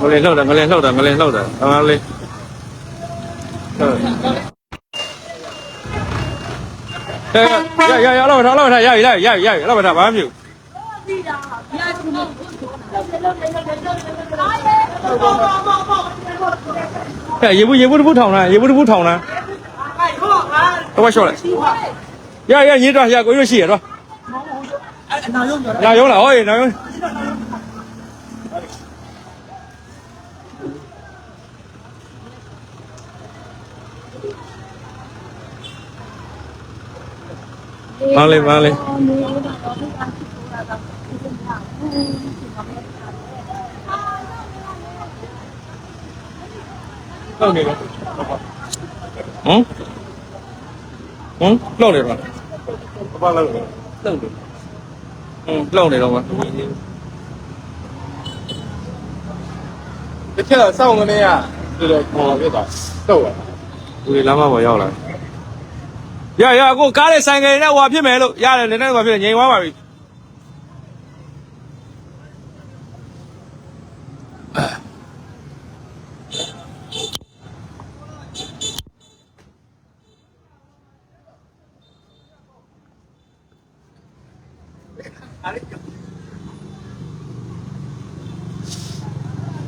ငလင်လှုပ်တာငလင်လှုပ်တာငလင်လှုပ်တာငါလေးဟုတ်ရရရရလောက်ထားလောက်ထားရရရရရလောက်ထားဘာမှမဖြစ်ဘူးအဲရေဘူးရေဘူးတစ်ခုထောင်လားရေဘူးတစ်ခုထောင်လားတော့ရှော့လိုက်ရရညစ်တော့ရကိုရရှိရတော့နာယုံလားဟောနာယုံ မလေးမလေးလောက်နေတော့ဟမ်ဟမ်လောက်နေတော့ဘာလောက်နေလောက်နေဟမ်လောက်နေတော့မတစ်ချက်တော့စောင့်ကနေရဒီလိုခေါ်ပြတော့တော့ရဦးလေးလမ်းမပေါ်ရောက်လာ ရရကိုကားလေးဆိုင်ကယ်နဲ့ဟွာဖြစ်မယ်လို့ရတယ်နည်းနည်းဟွာဖြစ်တယ်ငြိမ်သွားပါပြီ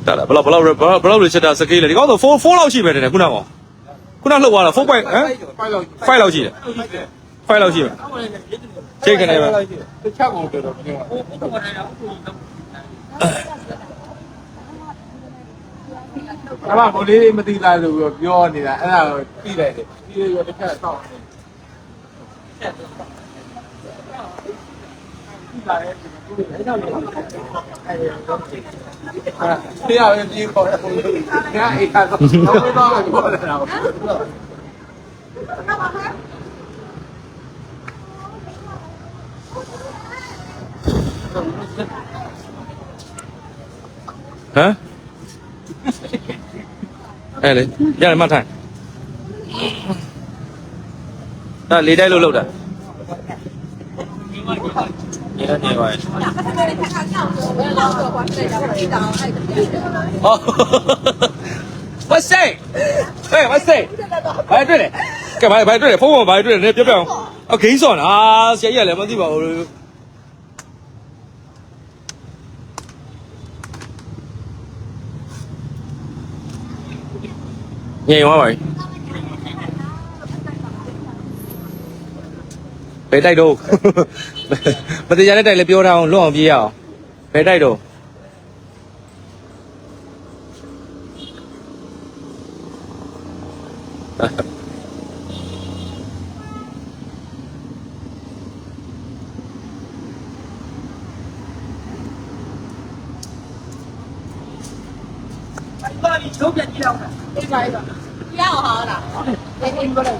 တာဘလောက်ဘလောက်ဘလောက်ဘလောက်ရချက်တာစကေးလေဒီကောင်ဆို4 4လောက်ရှိပဲတဲ့ခုနက ခုနလှုပ်သွားတာ4 point ဟမ်ဖိုင်လောက်5လောက်ရှိတယ်5လောက်ရှိမယ်ချိန်ကနေပဲတစ်ချက်ကုန်တော်တော်ပြောအဲ့ဒါကိုလေးမသိလိုက်လို့ပြောနေတာအဲ့ဒါကိုသိလိုက်တယ်ဒီလိုတစ်ချက်စောင့်နေတ ရားရည်ကြီးခေါ်တယ်ဘုရားအိတ်ကတော့တော့တော့ပြောတယ်တော့ဟမ်အဲ့လေရတယ် မှတ်ထိုင်ဒါလေးတိုက်လို့လောက်တာနေရနေပါရဲ့ဟောဝတ်စိတ်ဟေးဝတ်စိတ်ဘာတွေ့လဲကဲဘာဘာတွေ့လဲဖုန်းပေါ်ဘာတွေ့လဲနည်းပြောပြအောင်အဂိမ်းစော်လားဆရာကြီးကလည်းမသိပါဘူးငြိမ်သွားပါပြီ ယ်တိုက်တော့မတရားတဲ့တိုက်လည်းပြောထားအောင်လွတ်အောင်ပြေးရအောင်ဘယ်တိုက်တော့ဘာလို့ချုပ်ပြကြည့်အောင်လဲအေးပါအေးပါကြည့်အောင်ဟာလားဘယ်လိုလဲ